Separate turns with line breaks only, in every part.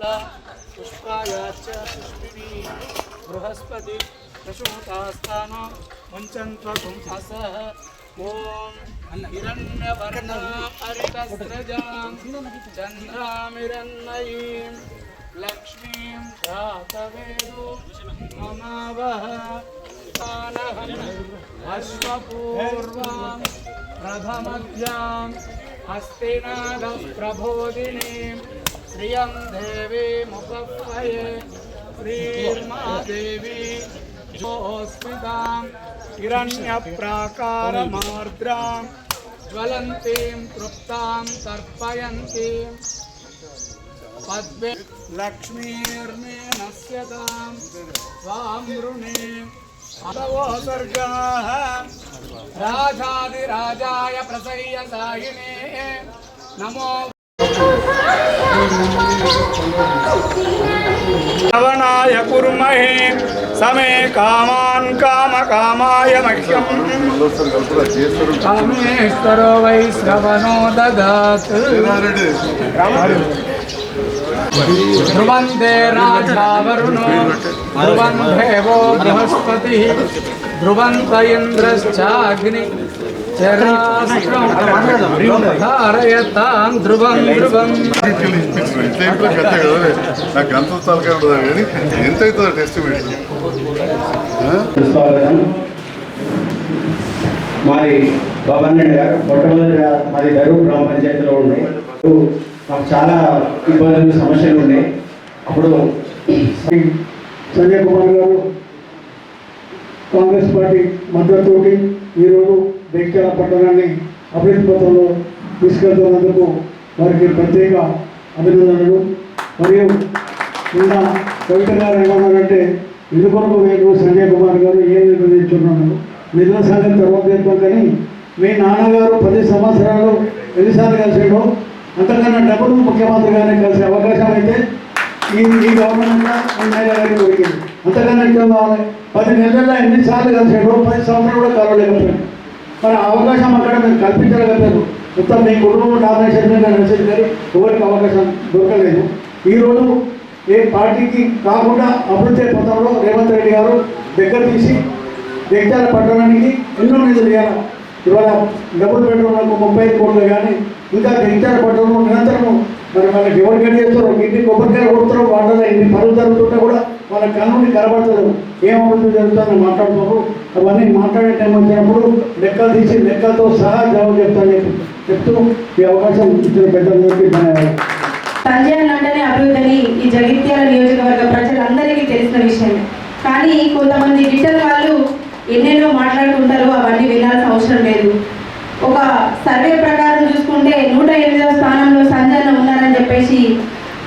मंगला पुष्पायाच बृहस्पति प्रशोतास्तान मुञ्चन्त्वगुम्हसः ॐ हिरण्यवर्णारितस्रजां चन्द्रामिरन्नयीं लक्ष्मीं धातवेदु ममावः स्थानहम् अश्वपूर्वां प्रथमध्याम् श्रियं देवीमुपह्वये श्रीर्मादेवी जोऽस्मितां हिरण्यप्राकारमार्द्रां ज्वलन्तीं तृप्तां तर्पयन्तीं। पद्मे सर्गाः प्रसह्य साहिने। नमो నవనాయ కుర్మహే సమే come on comma కామాయ మహ్యం కామేశ్వరో why శ్రవణో దదాత్ ధ్రువందే రాజావరుణో ధ్రువం దేవో బృహస్పతి ధ్రువంత ఇంద్రశ్చాగ్ని
నాకు గ్రంథం తలకాయ ఉండదు కానీ ఎంత అవుతుందో టెస్ట్ పెట్టి
స్వాగతం మాది భవన్ రెడ్డి గారు మొట్టమొదటిగా మాది దరూర్ గ్రామ పంచాయతీలో ఉన్నాయి మాకు చాలా ఇబ్బందులు సమస్యలు ఉన్నాయి అప్పుడు
సంజయ్ కుమార్ గారు కాంగ్రెస్ పార్టీ మద్దతుతోటి ఈరోజు వెంకట పట్టణాన్ని అభివృద్ధి పథంలో తీసుకెళ్తున్నందుకు వారికి ప్రత్యేక అభినందనలు. మరియు నిన్న కవిత గారు ఏమన్నారంటే ఎందుకొరకు వేరు సంజయ్ కుమార్ గారు ఏం నిర్ణయించున్నాను నిధుల సంగతి తర్వాత చెప్తాం కానీ మీ నాన్నగారు పది సంవత్సరాలు ఎన్నిసార్లు కలిసాడు అంతకన్నా డబ్బులు ముఖ్యమంత్రి గారిని కలిసే అవకాశం అయితే ఈ ఈ గవర్నమెంట్ ఎమ్మెల్యే గారికి దొరికింది. అంతకన్నా కావాలి? పది నెలల్లో ఎన్నిసార్లు కలిసాడు పది సంవత్సరాలు కూడా కలవలేకపోయాడు మరి ఆ అవకాశం అక్కడ మీరు కల్పించలేకపోయారు. మొత్తం మీ కుటుంబం డామినేషన్ మీద నడిచేది ఎవరికి అవకాశం దొరకలేదు. ఈరోజు ఏ పార్టీకి కాకుండా అభివృద్ధి పథంలో రేవంత్ రెడ్డి గారు దగ్గర తీసి జగిత్యాల పట్టణానికి ఎన్నో నిధులు ఇవ్వాలి? ఇవాళ డబుల్ బెడ్రూమ్లకు ముప్పై ఐదు కోట్లు కానీ ఇంకా జగిత్యాల పట్టణంలో నిరంతరము మరి మనకి ఎవరు గడి చేస్తారో ఇంటి కొబ్బరికాయలు కొడుతున్నాం వాళ్ళ ఇన్ని పనులు జరుగుతుంటే కూడా వాళ్ళ కన్నుని కనబడతారు ఏమవుతుంది జరుగుతుందని మాట్లాడుతున్నారు. అవన్నీ మాట్లాడే టైం వచ్చినప్పుడు లెక్కలు తీసి లెక్కలతో సహా జవాబు చెప్తాను చెప్పి చెప్తూ ఈ అవకాశం ఇచ్చిన పెద్దలందరికీ ధన్యవాదాలు.
సంజయ్ అంటేనే అభివృద్ధి ఈ జగిత్యాల నియోజకవర్గ ప్రజలందరికీ తెలిసిన విషయమే. కానీ కొంతమంది డిజిటల్ వాళ్ళు ఎన్నెన్నో మాట్లాడుకుంటారు అవన్నీ వినాల్సిన అవసరం లేదు. ఒక సర్వే ప్రకారం చూసుకుంటే నూట ఎనిమిదవ స్థానంలో సంజయ్ ఉన్నారని చెప్పేసి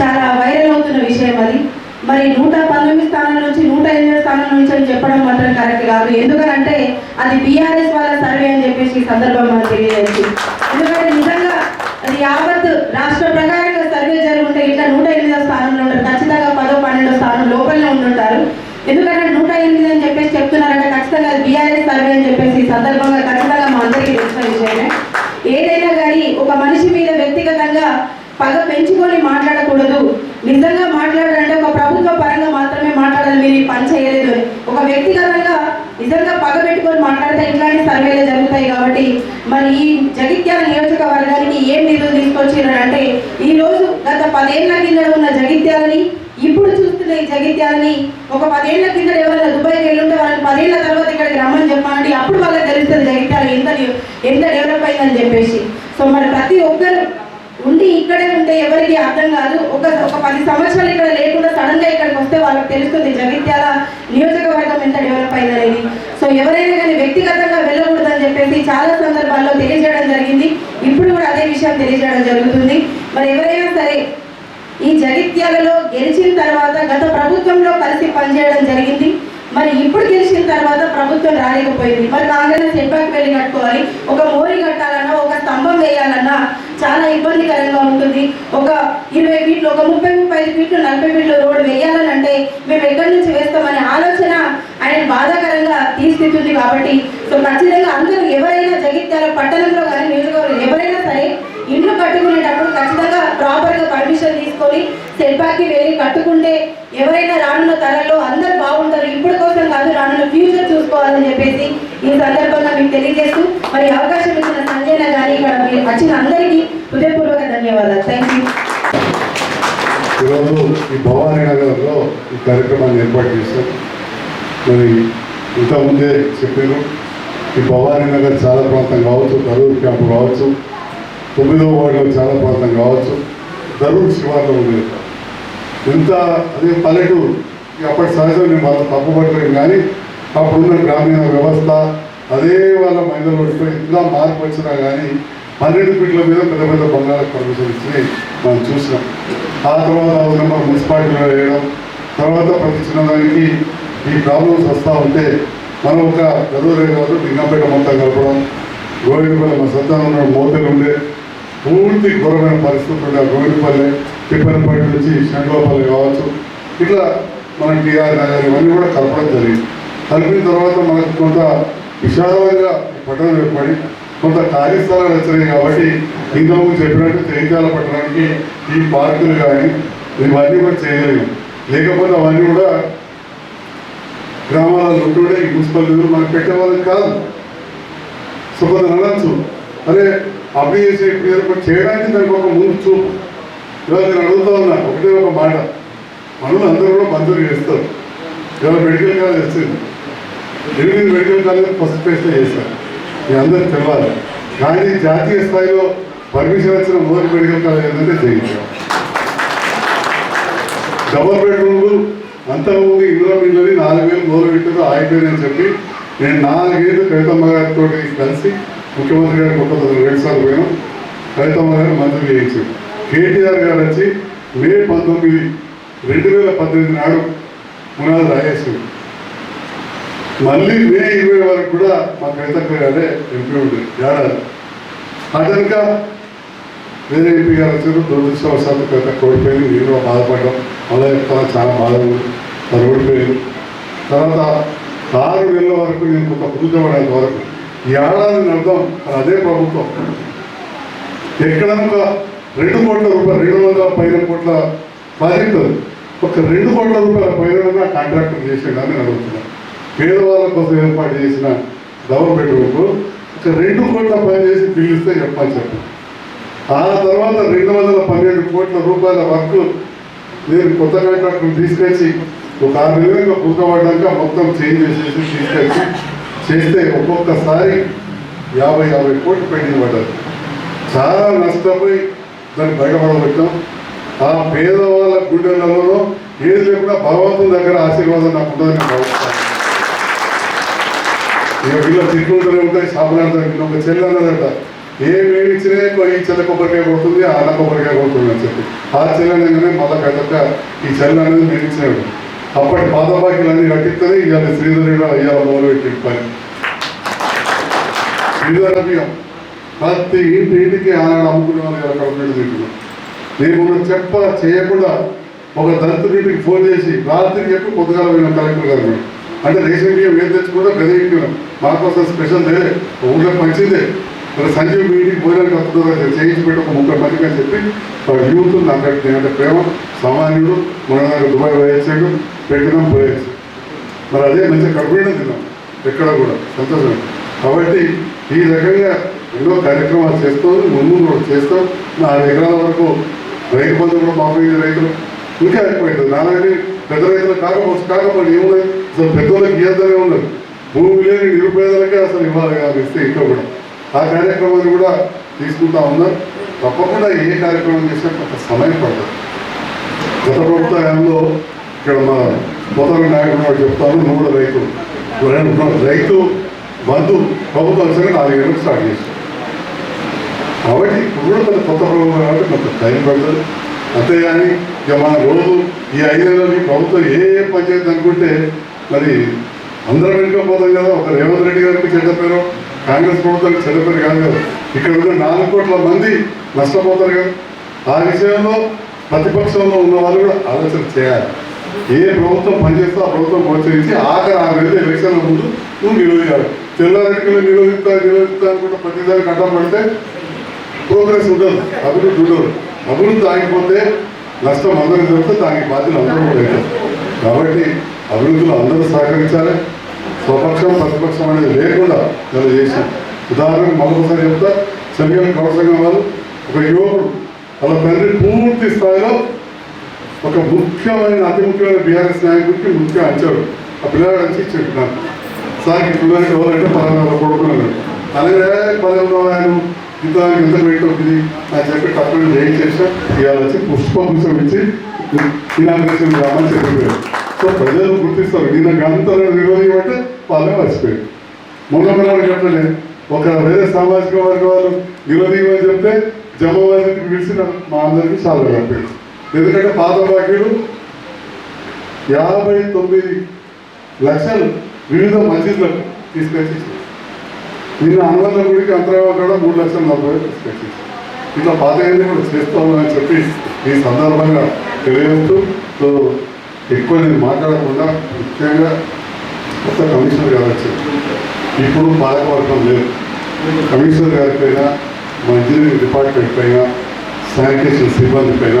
చాలా వైరల్ అవుతున్న విషయం అది మరి నూట పంతొమ్మిది స్థానం నుంచి నూట ఎనిమిది స్థానం నుంచి అని చెప్పడం మాత్రం కరెక్ట్ కాదు. ఎందుకంటే అది బీఆర్ఎస్ వాళ్ళ సర్వే అని చెప్పేసి ఈ సందర్భం మనకు తెలియజేసి ఎందుకంటే నిజంగా అది యావత్ రాష్ట్ర ప్రకారంగా సర్వే జరుగుంటే ఇట్లా నూట ఎనిమిదో స్థానంలో ఉంటారు ఖచ్చితంగా పదో పన్నెండో స్థానం లోపలనే ఉంటుంటారు ఎందుకంటే నూట ఎనిమిది అని చెప్పేసి చెప్తున్నారంటే ఖచ్చితంగా అది బీఆర్ఎస్ సర్వే అని చెప్పేసి ఈ సందర్భంగా ఖచ్చితంగా మా అందరికీ తెలిసిన విషయమే ఏదైనా కానీ ఒక మనిషి మీద వ్యక్తిగతంగా పగ పెంచుకొని మాట్లాడకూడదు నిజంగా మాట్లాడాలంటే ఒక ప్రభుత్వ పరంగా మాత్రమే మాట్లాడాలి మీరు ఈ పని చేయలేదు అని ఒక వ్యక్తిగతంగా నిజంగా పగ పెట్టుకొని మాట్లాడితే ఇట్లాంటి సర్వేలు జరుగుతాయి కాబట్టి మరి ఈ జగిత్యాల నియోజకవర్గానికి ఏం నిధులు తీసుకొచ్చినారంటే ఈ రోజు గత పదేళ్ళ కింద ఉన్న జగిత్యాలని ఇప్పుడు చూస్తున్న ఈ జగిత్యాలని ఒక పదేళ్ళ కింద ఎవరైనా దుబాయ్కి వెళ్ళుంటే వాళ్ళని పదేళ్ళ తర్వాత ఇక్కడికి రమ్మని చెప్పాలంటే అప్పుడు వాళ్ళకి తెలుస్తుంది జగిత్యాల ఎంత ఎంత డెవలప్ అయిందని చెప్పేసి. సో మరి ప్రతి ఒక్కరు ఉండి ఇక్కడే ఉంటే ఎవరికి అర్థం కాదు. ఒక ఒక పది సంవత్సరాలు ఇక్కడ లేకుండా సడన్గా ఇక్కడికి వస్తే వాళ్ళకి తెలుస్తుంది జగిత్యాల నియోజకవర్గం ఎంత డెవలప్ అయిందనేది. సో ఎవరైనా కానీ వ్యక్తిగతంగా చెప్పేసి చాలా సందర్భాల్లో తెలియజేయడం జరిగింది. ఇప్పుడు కూడా అదే విషయం తెలియజేయడం జరుగుతుంది. మరి ఎవరైనా సరే ఈ జగిత్యాలలో గెలిచిన తర్వాత గత ప్రభుత్వంలో కలిసి పనిచేయడం జరిగింది. మరి ఇప్పుడు గెలిచిన తర్వాత ప్రభుత్వం రాలేకపోయింది. మరి కాంగ్రెస్ సెట్బాక్ వెళ్ళి కట్టుకోవాలి. ఒక మోరి కట్టాలన్నా ఒక స్తంభం వేయాలన్నా చాలా ఇబ్బందికరంగా ఉంటుంది. ఒక ఇరవై ఫీట్లు ఒక ముప్పై ముప్పై ఐదు ఫీట్లు నలభై ఫీట్లు రోడ్డు వేయాలని అంటే మేము ఎక్కడి నుంచి వేస్తామనే ఆలోచన ఆయన బాధాకరంగా తీసుకెళ్తుంది కాబట్టి సో ఖచ్చితంగా అందరూ ఎవరైనా జగిత్యాల పట్టణంలో కానీ నియోజకవర్గం ఎవరైనా సరే ఇండ్లు కట్టుకునేటప్పుడు ఖచ్చితంగా ప్రాపర్గా పర్మిషన్ తీసుకొని సెట్ బ్యాక్ వెళ్ళి కట్టుకుంటే ఎవరైనా రానున్న తరాల్లో అందరు బాగుంటారు. ఇప్పుడు కోసం కాదు రానున్న ఫ్యూచర్ చూసుకోవాలని చెప్పేసి ఈ సందర్భంగా మీకు తెలియజేస్తూ మరి అవకాశం ఇచ్చిన సంజయన గారి ఇక్కడ మీరు వచ్చిన అందరికీ హృదయపూర్వక ధన్యవాదాలు. థ్యాంక్ యూ
ఈరోజు ఈ భవానీ నగర్లో ఈ కార్యక్రమాన్ని ఏర్పాటు చేశారు. మరి ఇంతకుముందే చెప్పారు ఈ భవానీ నగర్ చాలా ప్రాంతం కావచ్చు కరూరు క్యాంపు కావచ్చు తొమ్మిదవ వార్డులో చాలా ప్రాంతం కావచ్చు కరూరు శివార్లో ఉంది ఇంత అదే పల్లెటూరు అప్పటి సహజం నేను వాళ్ళ తప్పుపట్టలేదు కానీ అప్పుడున్న గ్రామీణ వ్యవస్థ అదే వాళ్ళ మైండ్లో పడిపోయి ఇలా మార్పు వచ్చినా కానీ పన్నెండు ఫీట్ల మీద పెద్ద పెద్ద బంగాళాలకు పర్మిషన్ ఇచ్చి మనం చూసినాం. ఆ తర్వాత హౌస్ నెంబర్ మున్సిపాలిటీలో వేయడం తర్వాత ప్రతి చిన్నదానికి ఈ ప్రాబ్లమ్స్ వస్తూ ఉంటే మనం ఒక గదువులే కాదు లింగంపేట మొత్తం కలపడం గోవిందపల్లి మా సత్యానంద మోతలు ఉండే పూర్తి ఘోరమైన పరిస్థితులు ఉండే ఆ గోవిందపల్లి తిప్పనపల్లి నుంచి శంకరపల్లి కావచ్చు ఇట్లా మన టీఆర్ నగర్ ఇవన్నీ కూడా కలపడం జరిగింది. కలిపిన తర్వాత మనకు కొంత విశాలంగా పట్టణం ఏర్పడి కొంత కార్యస్థలాలు వచ్చినాయి కాబట్టి ఇంతకు చెప్పినట్టు జైత్యాల పట్టణానికి ఈ పార్కులు కానీ ఇవన్నీ కూడా చేయలేము లేకపోతే అవన్నీ కూడా గ్రామాలలో ఉంటుండే ఈ మున్సిపల్ నిధులు మనకు పెట్టేవాళ్ళకి కాదు. సో కొంత అనొచ్చు అరే అప్లై చేసి ఇప్పుడు చేయడానికి దానికి ఒక ముందు చూపు. ఇవాళ నేను అడుగుతా ఉన్నా ఒకటే ఒక మాట. పనులు అందరూ కూడా మంజూరు చేస్తారు. ఇవాళ మెడికల్ కాలేజ్ వచ్చింది. ఎనిమిది మెడికల్ కాలేజ్ ఫస్ట్ ప్లేస్లో చేశారు. మీ అందరూ తెలవాలి. కానీ జాతీయ స్థాయిలో పర్మిషన్ వచ్చిన మొదటి మెడికల్ కాలేజ్ ఏంటంటే చేయించాం డబల్ బెడ్రూమ్లు అంతకుముందు ఇందులో మిగిలినవి నాలుగు వేలు మొదలు పెట్టారు ఆగిపోయిందని చెప్పి నేను నాలుగేళ్ళు కవితమ్మ గారితో కలిసి ముఖ్యమంత్రి గారి కొత్త రెండు సార్లు పోయాం. కవితమ్మ గారు మంత్రి చేయించారు. కేటీఆర్ గారు వచ్చి మే పంతొమ్మిది రెండు వేల పద్దెనిమిది నాడు పునాది రాయేసింది మళ్ళీ మే ఇరవై వరకు కూడా మా కవితమ్మ గారే ఎంపీ ఉంటుంది ఏడాది అదనక వేరే ఎంపీ గారు వచ్చారు. దురదృష్టవశాత్తు కవిత కోల్పోయింది. నేను బాధపడ్డాం. అలా చెప్తాను చాలా బాధలు. ఉంది తర్వాత ఆరు నెలల వరకు నేను ఒక పూజపడేంత వరకు ఏడాది ఏడాది అర్థం అదే ప్రభుత్వం. ఎక్కడ ఒక రెండు కోట్ల రూపాయలు రెండు వందల పైన కోట్ల ప్రాజెక్ట్ ఒక రెండు కోట్ల రూపాయల పైన కాంట్రాక్టర్ చేసిండు అని అడుగుతున్నాను పేదవాళ్ళ కోసం ఏర్పాటు చేసిన గవర్నమెంట్ వరకు ఒక రెండు కోట్ల పని చేసి బిల్లు ఇస్తే చెప్పాలి చెప్పండి. ఆ తర్వాత రెండు వందల పన్నెండు కోట్ల రూపాయల వరకు నేను కొత్తగా తీసుకొచ్చి ఒక ఆరు నెలలుగా పూర్తపడ్డాక మొత్తం చేంజ్ చేసేసి తీసుకొచ్చి చేస్తే ఒక్కొక్కసారి యాభై యాభై కోట్లు పెండింగ్ పడ్డారు చాలా నష్టపోయి దాన్ని బయటపడబెట్టాం. ఆ పేదవాళ్ళ గుండెలలో ఏది లేకుండా భగవంతుని దగ్గర ఆశీర్వాదం నాకు ఉంటుందని భావిస్తాను. ఇక వీళ్ళ తిట్లు ఉంటాయి శాపనార్థం ఒక చెల్లి అన్నదట. ఏ మేమిచ్చినే ఈ చెల్ల కొబ్బరికాయ కొడుతుంది ఆడ కొబ్బరికాయ కొడుతుంది అని చెప్పి. ఆ చెల్లి అనగానే మళ్ళా కట్టక ఈ చెల్లె అనేది మేడిచ్చినాడు అప్పటి పాత కట్టిస్తే అన్ని కట్టిస్తేనే ఇవాళ శ్రీధరుడు అయ్యాల మొదలు పెట్టి పని. శ్రీధర బియ్యం. ప్రతి ఇంటి ఇంటికి ఆనాడు అమ్ముకునే వాళ్ళు ఇలా కడుపునట్టు తింటున్నాం నేను చెప్ప చేయకుండా ఒక దళితుడింటికి ఫోన్ చేసి రాత్రి చెప్పి పొద్దుగాల పోయిన కలెక్టర్ గారు అంటే రేషన్ బియ్యం ఏం తెచ్చుకుంటే పెద్ద ఇంటి మాకోసం స్పెషల్ డే ఊళ్ళో మంచిదే. మరి సంజీవ్ మీటింగ్ ఇంటికి భోజనానికి వస్తుందో చేయించి పెట్టి ఒక ముప్పై మందికి అని చెప్పి వాడు యూత్ అందరికీ అంటే ప్రేమ సామాన్యుడు మన దగ్గర దుబాయ్ పోయేసాడు పెట్టినాం పోయేసి మరి అదే మంచిగా కడుపునే తిన్నాం ఎక్కడ కూడా సంతోషం కాబట్టి ఈ రకంగా ఎన్నో కార్యక్రమాలు చేస్తూ ముందు కూడా చేస్తాం నాలుగు ఎకరాల వరకు రైతు బంధు కూడా మాఫీ రైతులు. ఇంకా ఎక్కువైతుంది నాలాంటి పెద్ద రైతులు కాకపోతే కాకపోతే ఏమున్నాయి అసలు పెద్దోళ్ళకి ఇవ్వద్దనే ఉన్నది భూమి లేని నిరుపేదలకే అసలు ఇవ్వాలి కాదు ఇస్తే ఇంకా కూడా. ఆ కార్యక్రమాన్ని కూడా తీసుకుంటా ఉన్నారు తప్పకుండా ఏ కార్యక్రమం చేసినా కొంత సమయం పడుతుంది. గత ప్రభుత్వ హయాంలో ఇక్కడ మా మొదటి నాయకుడు వాడు చెప్తాను నువ్వు కూడా రైతు రైతు బంధు ప్రభుత్వం సరే నాలుగేళ్ళకి స్టార్ట్ చేశారు. కాబట్టి ఇప్పుడు కూడా కొంత కొత్త ప్రభుత్వం కాబట్టి కొంత టైం పడుతుంది. అంతేగాని ఇక మన రోజు ఈ ఐదేళ్ళని ప్రభుత్వం ఏ ఏ పంచాయతీ అనుకుంటే మరి అందరం వెళ్ళిపోతాం కదా. ఒక రేవంత్ రెడ్డి గారికి చెడ్డ పేరు? కాంగ్రెస్ ప్రభుత్వానికి చెడ్డ కాదు. ఇక్కడ ఉన్న నాలుగు కోట్ల మంది నష్టపోతారు కదా. ఆ విషయంలో ప్రతిపక్షంలో ఉన్న వాళ్ళు కూడా ఆలోచన చేయాలి. ఏ ప్రభుత్వం పనిచేస్తే ఆ ప్రభుత్వం ప్రోత్సహించి ఆఖరి ఆరు నెలలు ఎలక్షన్ల ముందు నువ్వు నిరోధించాలి. తెల్లారెడ్డికి నిరోధిస్తా నిరోధిస్తా అనుకుంటే ప్రతిదానికి అడ్డం పడితే ప్రోగ్రెస్ ఉండదు అభివృద్ధి ఉండదు. అభివృద్ధి ఆగిపోతే నష్టం అందరూ జరిగితే దానికి బాధ్యత అందరూ కూడా కాబట్టి అభివృద్ధిలో అందరూ సహకరించాలి. స్వపక్షం ప్రతిపక్షం అనేది లేకుండా ఇలా చేసాం ఉదాహరణకు మరొకసారి చెప్తా చెంగల్ కౌసంగం వాళ్ళు ఒక యువకుడు వాళ్ళ తండ్రి పూర్తి స్థాయిలో ఒక ముఖ్యమైన అతి ముఖ్యమైన బీఆర్ఎస్ నాయకుడికి ముఖ్య అంచాడు ఆ పిల్లగాడు అంచి ఇచ్చాడు సార్ ఈ పిల్లలకి ఎవరంటే పదహారు కొడుకున్నాడు అలాగే పదహారు ఆయన? ఇంత ఎంత అవుతుంది అని చెప్పి తప్పని చేసినా ఇవాళ వచ్చి పుష్పం ఇచ్చి ఇనాగ్రేషన్ రామని చెప్పారు సో ప్రజలు గుర్తిస్తారు. నిన్న గంటలు నిర్వహించమంటే వాళ్ళే మర్చిపోయారు మొన్న పిల్లలు ఒక వేరే సామాజిక వర్గ వాళ్ళు నిలదీయమని చెప్తే జమ్మవారికి పిలిచి మా అందరికీ చాలా కప్పారు ఎందుకంటే పాత బాకీలు యాభై తొమ్మిది లక్షలు వివిధ మసీదులకు తీసుకొచ్చి నిన్న అనుబంధ గుడికి అంతరావ కూడా మూడు లక్షల నలభై తీసుకొచ్చి ఇట్లా పాత ఏంది కూడా చేస్తామని చెప్పి ఈ సందర్భంగా తెలియజేస్తూ ఎక్కువ నేను మాట్లాడకుండా ముఖ్యంగా కొత్త కమిషనర్ గారు వచ్చారు. ఇప్పుడు పాలకవర్గం లేదు. కమిషనర్ గారి పైన మా ఇంజనీరింగ్ డిపార్ట్మెంట్ పైన శానిటేషన్ సిబ్బంది పైన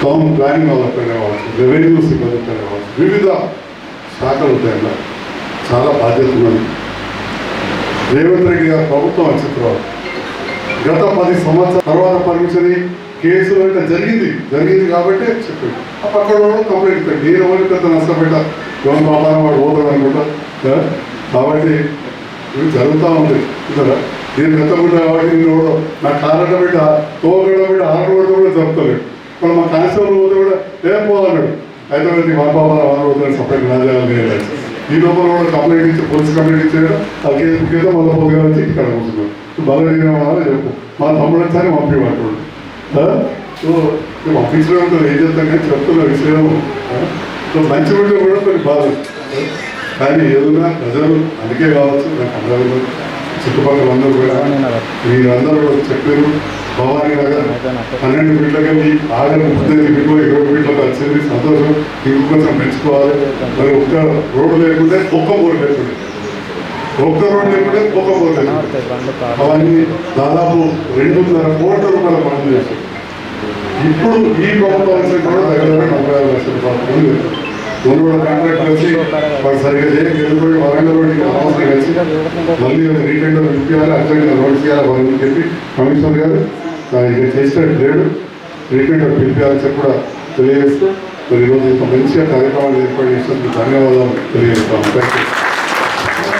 టౌన్ ప్లానింగ్ వాళ్ళ పైన కావచ్చు రెవెన్యూ సిబ్బంది పైన కావచ్చు వివిధ శాఖలు పైన చాలా బాధ్యత ఉన్నది. రేవంత్ రెడ్డి గారు ప్రభుత్వం వచ్చిన తర్వాత గత పది సంవత్సరాల తర్వాత పర్మిషన్ కేసులు అంటే జరిగింది. జరిగింది కాబట్టి చెప్పాడు ఆ పక్కన కంప్లైంట్ ఇస్తాడు నేను ఎవరికి పెద్ద ఎవరి పాపాన వాడు పోతాడు అనుకుంటా. కాబట్టి ఇవి జరుగుతూ ఉంది. కదా నేను మెత్తకుండా కాబట్టి నేను కూడా నా కారట బిడ్డ తోగడ బిడ్డ ఆరు కూడా జరుపుతలేడు. ఇప్పుడు మా కానిస్టేబుల్ పోతే కూడా ఏం పోవాలన్నాడు? అయితే నీ మా పాపాల వారు సపరేట్ నా చేయాలి ఈ లోపల కూడా కంప్లైంట్ ఇచ్చి పోలీస్ కంప్లైంట్ ఇచ్చాడు ఆ కేసు కేసు చేస్తే మళ్ళీ పోగా వచ్చి ఇక్కడ కూర్చున్నాడు బలమైన చెప్పు. మా తమ్ముడు ఒకసారి పంపి సో నువ్వు పంపించడం ఏం చేస్తాం కానీ చెప్తున్నా విషయం. మంచి ఉంటే కూడా కొన్ని బాధ ఆ? కానీ ఏదైనా ప్రజలు అందుకే కావచ్చు నాకు అందరూ చుట్టుపక్కల అందరూ కూడా మీరందరూ కూడా చెప్పారు. భవానీ నగర్ పన్నెండు ఫీట్లకి వెళ్ళి ఆగరు పద్దెనిమిది ఫీట్లు ఇరవై ఫీట్లకు వచ్చింది. సంతోషం. ఇంకొంచెం పెంచుకోవాలి మరి ఒక్క రోడ్డు లేకుంటే ఒక్క బోర్డు లేకుంటే ఒక్క రోడ్డు లేకుంటే ఒక్క బోర్డు అవన్నీ దాదాపు రెండున్నర కోట్ల రూపాయల పనులు చేశారు ఇప్పుడు ఈ ప్రభుత్వం కూడా దగ్గర దగ్గర నలభై ఆరు లక్షల రూపాయల పనులు కూడా కాంట్రాక్ట్ కలిసి వాడు సరిగ్గా చేసి వరంగల్ రోడ్డు అవసరం కలిసి మళ్ళీ రీటెండర్ ఇప్పించాలి అర్జెంట్ రోడ్ చేయాలి వాళ్ళని చెప్పి కమిషనర్ గారు ఆ, ఇక చేసినట్టు లేడు రీటెండర్ పిలిపించాలని చెప్పి కూడా తెలియజేస్తూ మరి ఈరోజు ఇంత మంచిగా కార్యక్రమాలు ఏర్పాటు చేసినందుకు ధన్యవాదాలు తెలియజేస్తాము. Thank you